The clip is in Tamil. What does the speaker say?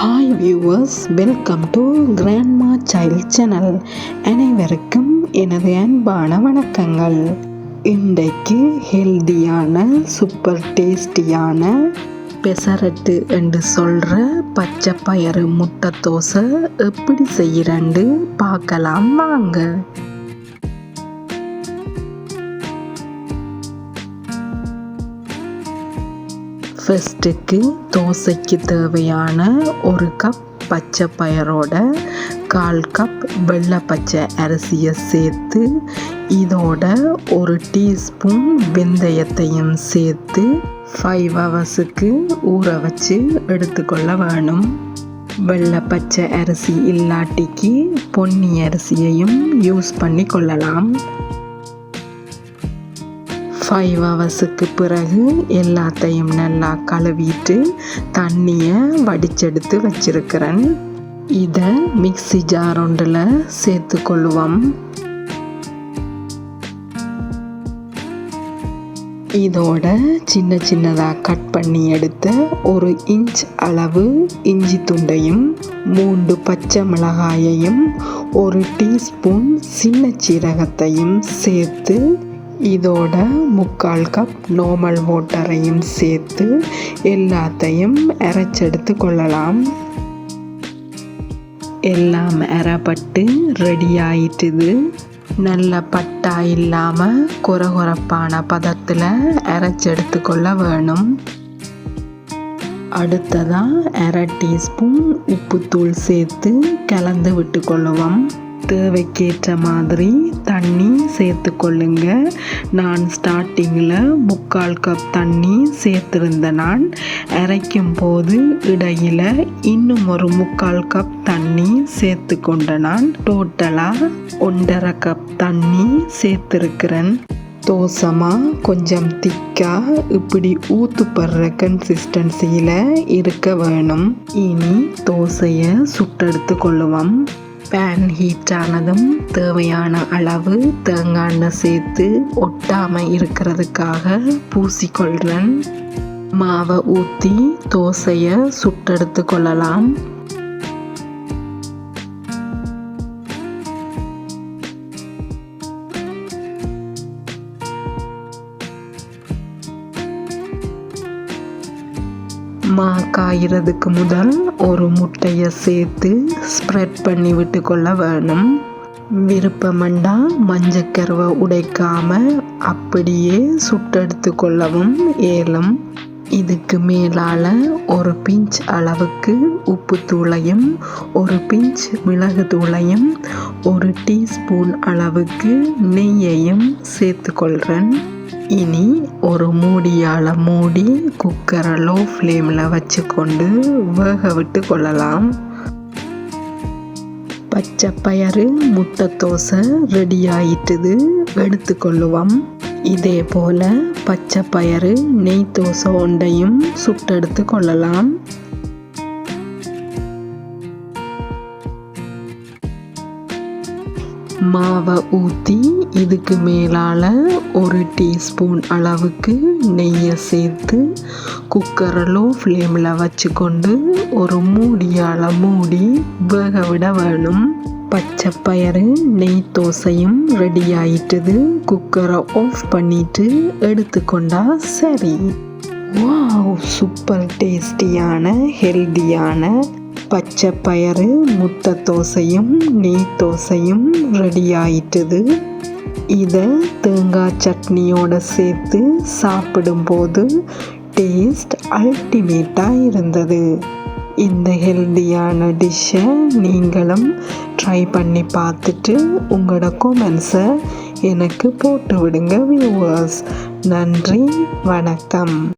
Hi viewers welcome to grandma child channel அனைவருக்கும் எனது அன்பான வணக்கங்கள். இன்றைக்கு ஹெல்தியான சூப்பர் டேஸ்டியான பெசரட்டு என்று சொல்கிற பச்சை பயறு முட்டை தோசை எப்படி செய்கிறேன்னு பார்க்கலாம் வாங்க. ஃபஸ்ட்டுக்கு தோசைக்கு தேவையான ஒரு கப் பச்சை பயரோட கால் கப் வெள்ளை பச்சை அரிசியை சேர்த்து இதோட ஒரு டீஸ்பூன் வெந்தயத்தையும் சேர்த்து ஃபைவ் ஹவர்ஸுக்கு ஊற வச்சு எடுத்துக்கொள்ள வேணும். வெள்ளை பச்சை அரிசி இல்லாட்டிக்கு பொன்னி அரிசியையும் யூஸ் பண்ணி கொள்ளலாம் ஃபைவ் ஹவர்ஸுக்கு பிறகு எல்லாத்தையும் நல்லா கழுவிட்டு தண்ணியை வடிச்செடுத்து வச்சிருக்கிறேன். இதை மிக்சி ஜார் ஒன்றில் சேர்த்துக்கொள்ளுவோம் இதோட சின்ன சின்னதாக கட் பண்ணி எடுத்த ஒரு இன்ச் அளவு இஞ்சி துண்டையும் மூன்று பச்சை மிளகாயையும் ஒரு டீஸ்பூன் சின்ன சீரகத்தையும் சேர்த்து இதோட முக்கால் கப் நார்மல் வாட்டரையும் சேர்த்து எல்லாத்தையும் அரைச்செடுத்து கொள்ளலாம். எல்லாம் அரைப்பட்டு ரெடி ஆயிட்டுது. நல்ல பட்டா இல்லாமல் கொரகொரப்பான பதத்தில் அரைச்செடுத்து கொள்ள வேணும். அடுத்ததாக அரை டீஸ்பூன் உப்புத்தூள் சேர்த்து கலந்து விட்டு கொள்ளுவோம். தேவைக்கேற்ற மாதிரி தண்ணி சேர்த்து கொள்ளுங்க. நான் ஸ்டார்டிங்கில் முக்கால் கப் தண்ணி சேர்த்துருந்த நான். அரைக்கும் போது இடையில் இன்னும் ஒரு முக்கால் கப் தண்ணி சேர்த்து கொண்ட நான். டோட்டலாக ஒன்றரை கப் தண்ணி சேர்த்துருக்கிறேன். தோசமாக கொஞ்சம் திக்காக இப்படி ஊற்றுப்படுற கன்சிஸ்டன்சியில் இருக்க வேணும். இனி தோசையை சுட்டெடுத்து கொள்ளுவோம். பேன் ஹீட் ஆனதும் தேவையான அளவு தேங்காய் எண்ணெய் சேர்த்து ஒட்டாமல் இருக்கிறதுக்காக பூசிக்கொள்கிறேன் மாவை ஊற்றி தோசையை சுட்டெடுத்து கொள்ளலாம். மா காய்கிறதுக்கு முதல் ஒரு முட்டையை சேர்த்து ஸ்ப்ரெட் பண்ணி விட்டு கொள்ள வேணும். விருப்பமண்டா மஞ்சக்கருவை உடைக்காமல் அப்படியே சுட்டெடுத்து கொள்ளவும் ஏலும். இதுக்கு மேலால் ஒரு பிஞ்ச் அளவுக்கு உப்பு தூளையும் ஒரு பிஞ்ச் மிளகு தூளையும் ஒரு டீஸ்பூன் அளவுக்கு நெய்யையும் சேர்த்துக்கொள்கிறேன் இனி ஒரு மூடியால் மூடி குக்கரை லோ ஃப்ளேமில் வச்சுக்கொண்டு வேக விட்டு கொள்ளலாம். பச்சை பயறு முட்டை தோசை ரெடி ஆயிட்டுது எடுத்துக்கொள்ளுவோம் இதே போல் பச்சை பயறு நெய் தோசை ஒன்றையும் சுட்டெடுத்து கொள்ளலாம். மாவை ஊற்றி இதுக்கு மேலால் ஒரு டீஸ்பூன் அளவுக்கு நெய்யை சேர்த்து குக்கரை லோ ஃப்ளேமில் வச்சுக்கொண்டு ஒரு மூடியால் மூடி வேக விட வேணும். பச்சை பயறு நெய் தோசையும் ரெடி ஆயிட்டது. குக்கரை ஆஃப் பண்ணிட்டு எடுத்துக்கொண்டா சரி. வாவ் சூப்பர் டேஸ்டியான ஹெல்தியான பச்சை பயறு முட்டை தோசையும் நெய் தோசையும் ரெடி ஆயிட்டுது. இதை தேங்காய் சட்னியோட சேர்த்து சாப்பிடும்போது டேஸ்ட் அல்டிமேட்டாக இருந்தது. இந்த ஹெல்த்தியான டிஷ்ஷை நீங்களும் ட்ரை பண்ணி பார்த்துட்டு உங்களோட கொமெண்ட்ஸை எனக்கு போட்டு விடுங்க வியூவர்ஸ் நன்றி வணக்கம்.